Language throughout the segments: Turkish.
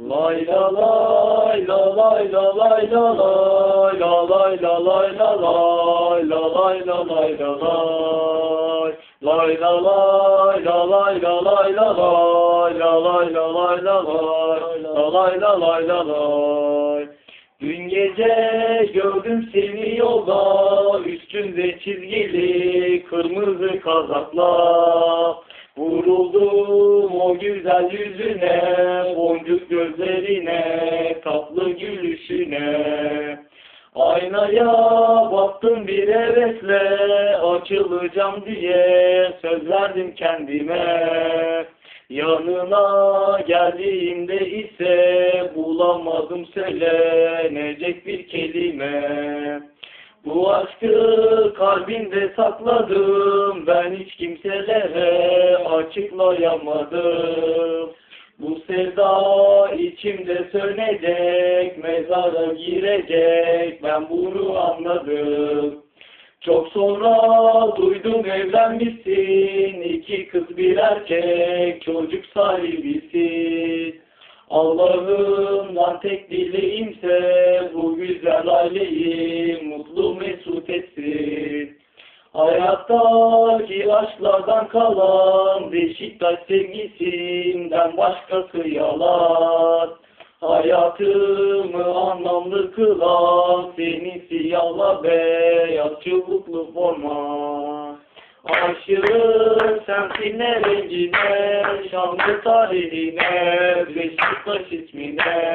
Lay la lay la lay la lay la lay la lay la lay la lay la lay la lay la lay Lay la lay la lay la lay la lay la lay la lay la lay la lay la lay la lay Dün gece gördüm seni yolda üstünde çizgili kırmızı kazakla Vuruldum o güzel yüzüne, boncuk gözlerine, tatlı gülüşüne. Aynaya baktım bir hevesle, açılacağım diye söz verdim kendime. Yanına geldiğimde ise bulamadım söylenecek bir kelime. Bu aşkı kalbimde sakladım, ben hiç kimselere açıklayamadım. Bu sevda içimde sönecek, mezara girecek, ben bunu anladım. Çok sonra duydum evlenmişsin, iki kız bir erkek, çocuk sahibisin. Allah'ımdan tek dileğimse bu güzel aileyi mutlu mesut etsin. Hayattaki aşklardan kalan Beşiktaş sevgisinden başkası yalan. Hayatımı anlamlı kılan senin siyahla beyaz çubuklu forma. Aşığım sensin ne rengine, şanlı tarihine, Beşiktaş ismine.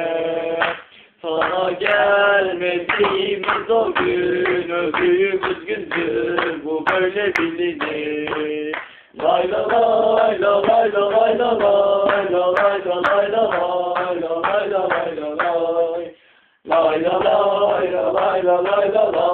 Sana gelmediğimiz o gün, öldüğümüz gündür, bu böyle bilinir. Lay la lay la lay la lay la lay la lay la lay la lay la lay la lay la. Lay la lay la lay la lay la lay la lay